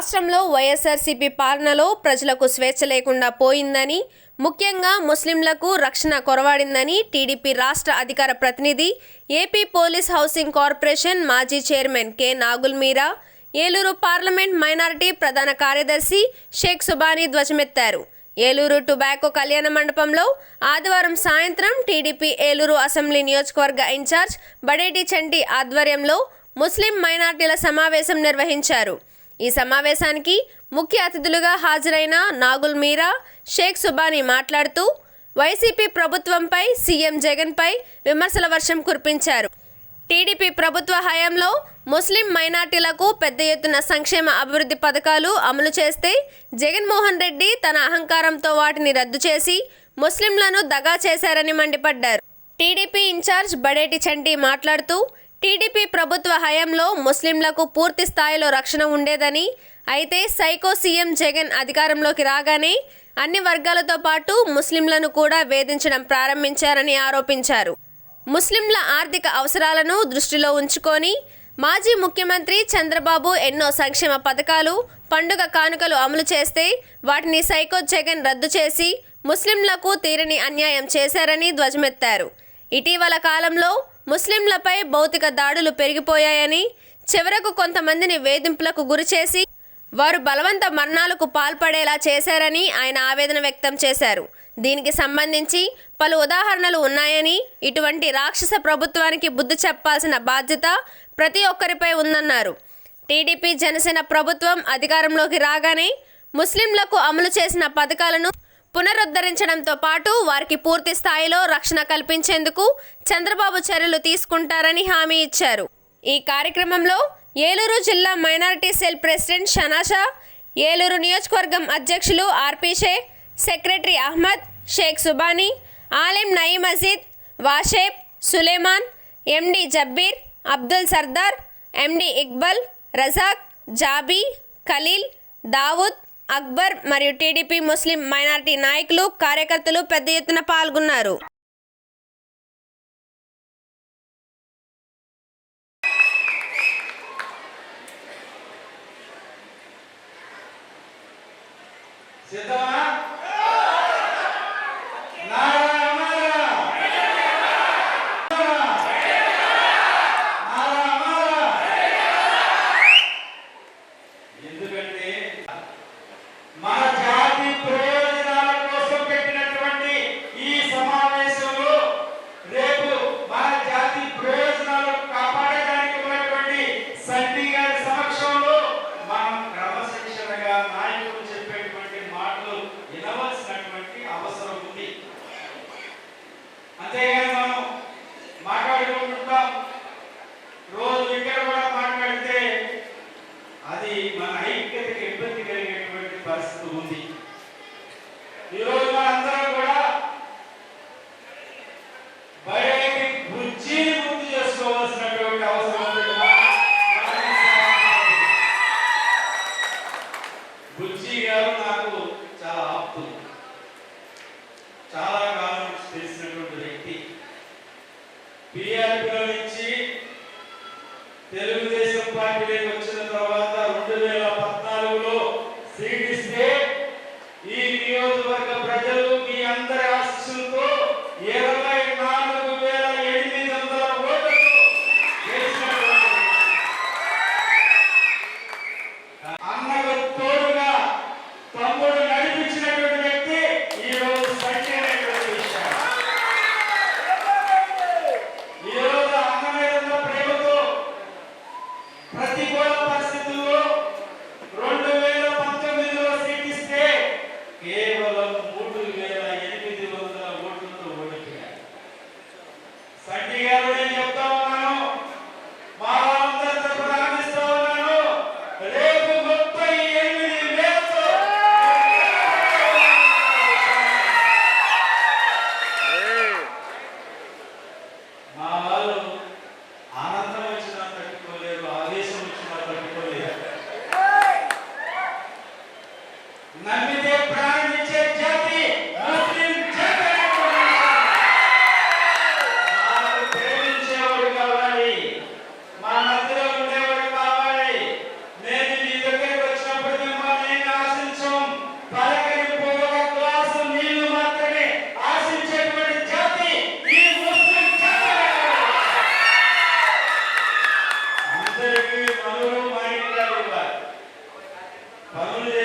రాష్ట్రంలో వైఎస్ఆర్సీపీ పాలనలో ప్రజలకు స్వేచ్ఛ లేకుండా పోయిందని ముఖ్యంగా ముస్లింలకు రక్షణ కొరవాడిందని టీడీపీ రాష్ట్ర అధికార ప్రతినిధి ఏపీ పోలీస్ హౌసింగ్ కార్పొరేషన్ మాజీ chairman K. Nagul Meera Eluru parliament minority ప్రధాన కార్యదర్శి షేక్ సుబానీ ధ్వజమెత్తారు. ఏలూరు టుబాకో కళ్యాణ మండపంలో ఆదివారం సాయంత్రం టీడీపీ ఏలూరు అసెంబ్లీ నియోజకవర్గ ఇన్ఛార్జ్ బడేటి చంటి ఆధ్వర్యంలో ముస్లిం మైనార్టీల సమావేశం నిర్వహించారు. ఈ సమావేశానికి ముఖ్య అతిథులుగా హాజరైన నాగుల్ మీరా షేక్ సుబానీ మాట్లాడుతూ వైసీపీ ప్రభుత్వంపై సీఎం జగన్పై విమర్శల వర్షం కురిపించారు. టీడీపీ ప్రభుత్వ హయాంలో ముస్లిం మైనార్టీలకు పెద్ద ఎత్తున సంక్షేమ అభివృద్ధి పథకాలు అమలు చేస్తే జగన్మోహన్ రెడ్డి తన అహంకారంతో వాటిని రద్దు చేసి ముస్లింలను దగా చేశారని మండిపడ్డారు. టీడీపీ ఇన్ఛార్జ్ బడేటి చంటి మాట్లాడుతూ టీడీపీ ప్రభుత్వ హయాంలో ముస్లింలకు పూర్తి స్థాయిలో రక్షణ ఉండేదని అయితే సైకో సీఎం జగన్ అధికారంలోకి రాగానే అన్ని వర్గాలతో పాటు ముస్లింలను కూడా వేధించడం ప్రారంభించారని ఆరోపించారు. ముస్లింల ఆర్థిక అవసరాలను దృష్టిలో ఉంచుకొని మాజీ ముఖ్యమంత్రి చంద్రబాబు ఎన్నో సంక్షేమ పథకాలు పండుగ కానుకలు అమలు చేస్తే వాటిని సైకో జగన్ రద్దు చేసి ముస్లింలకు తీరని అన్యాయం చేశారని ధ్వజమెత్తారు. ఇటీవల కాలంలో ముస్లింలపై భౌతిక దాడులు పెరిగిపోయాయని చివరకు కొంతమందిని వేధింపులకు గురిచేసి వారు బలవంత మరణాలకు పాల్పడేలా చేశారని ఆయన ఆవేదన వ్యక్తం చేశారు. దీనికి సంబంధించి పలు ఉదాహరణలు ఉన్నాయని ఇటువంటి రాక్షస ప్రభుత్వానికి బుద్ధి చెప్పాల్సిన బాధ్యత ప్రతి ఒక్కరిపై ఉందన్నారు. టీడీపీ జనసేన ప్రభుత్వం అధికారంలోకి రాగానే ముస్లింలకు అమలు చేసిన పథకాలను పునరుద్ధరించడంతో పాటు వారికి పూర్తి స్థాయిలో రక్షణ కల్పించేందుకు చంద్రబాబు చర్యలు తీసుకుంటారని హామీ ఇచ్చారు. ఈ కార్యక్రమంలో ఏలూరు జిల్లా minority cell president Shanasha Eluru నియోజకవర్గం అధ్యక్షులు RP Sheikh secretary Ahmed Sheikh Subani Alim Nayeem Majeed Washeb Suleman MD Jabbir Abdul Sardar MD Iqbal Razak Jabi Khalil Dawood Akbar మరియు టీడీపీ ముస్లిం మైనారిటీ నాయకులు కార్యకర్తలు పెద్ద ఎత్తున పాల్గొన్నారు. సిద్ధమా? பதினேழு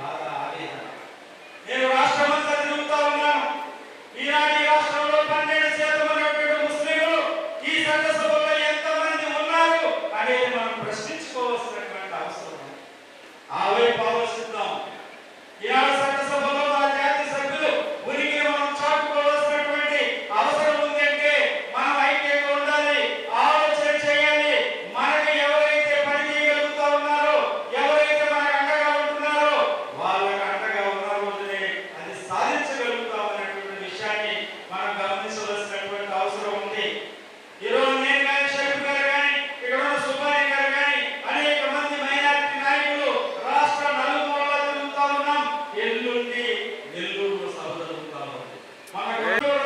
ಭಾಗ ఎల్లుండి నెల్లూరు సోదరులు కావాలి మన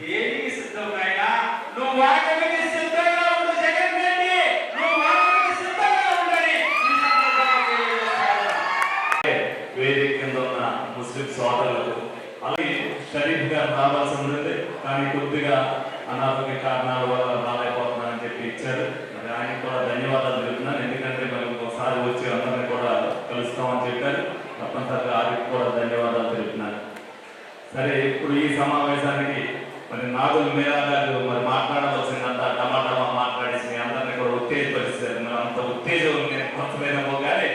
దేనికి సిద్ధమైన నువ్వు వాడగలిగే నాగుల మేళాదారులు మరి మాట్లాడవలసినంత టమాటమా మాట్లాడేసి అందరినీ కూడా ఉత్తేజపరిస్తారు. మరి అంత ఉత్తేజం నేను కొంచెమేమో కానీ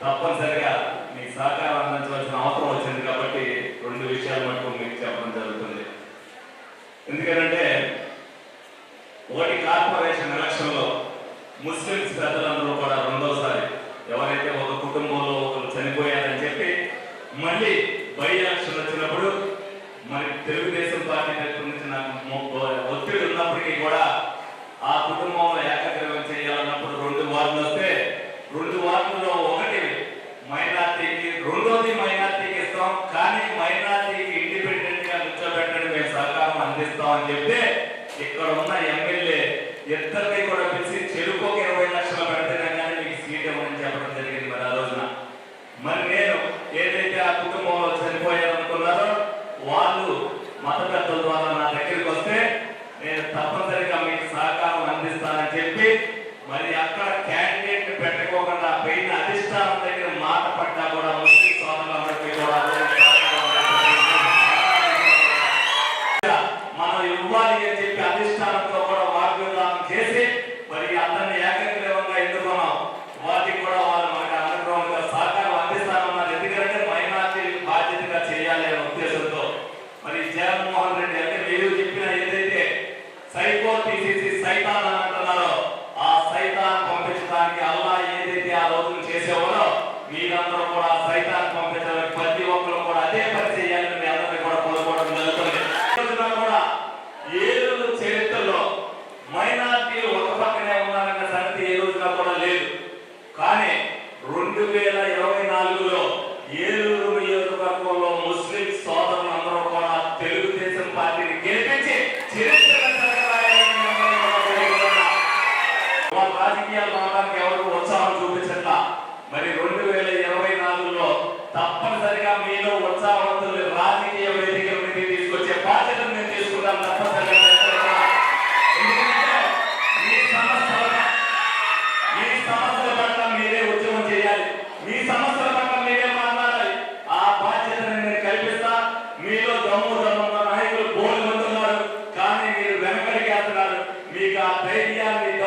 తప్పనిసరిగా మీ సహకారం అందించవలసిన అవసరం వచ్చింది కాబట్టి రెండు విషయాలు మటుకు మీకు చెప్పడం జరుగుతుంది. ఎందుకంటే ఒకటి కార్పొరేషన్ ఎలక్షన్లో ముస్లిమ్స్ పెద్దలందరూ కూడా రెండోసారి ఎవరైతే ఒక కుటుంబంలో ఒకరు చనిపోయారని చెప్పి మళ్ళీ la colaboración. down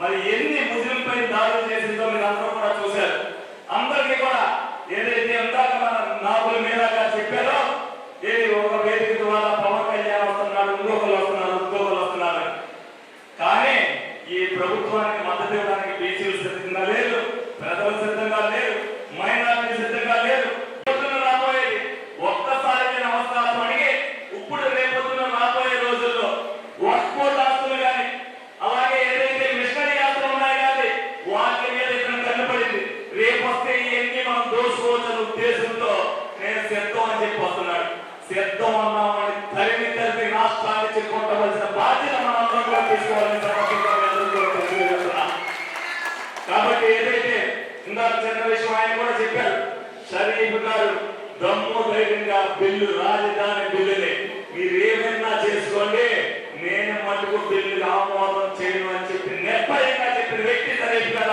మరి ఎన్ని ముస్లింపై దాడులు చేసిందో కాబట్టి ఏదైతే ఇందాక చిన్న విషయం ఆయన కూడా చెప్పారు షరీఫ్ గారు బ్రహ్మోధైర్యంగా బిల్లు రాజధాని బిల్లుని మీరు ఏమైనా చేసుకోండి నేను మటుకు బిల్లు ఆమోదం చేయను అని చెప్పి నిర్భయంగా చెప్పిన వ్యక్తి షరీఫ్ గారు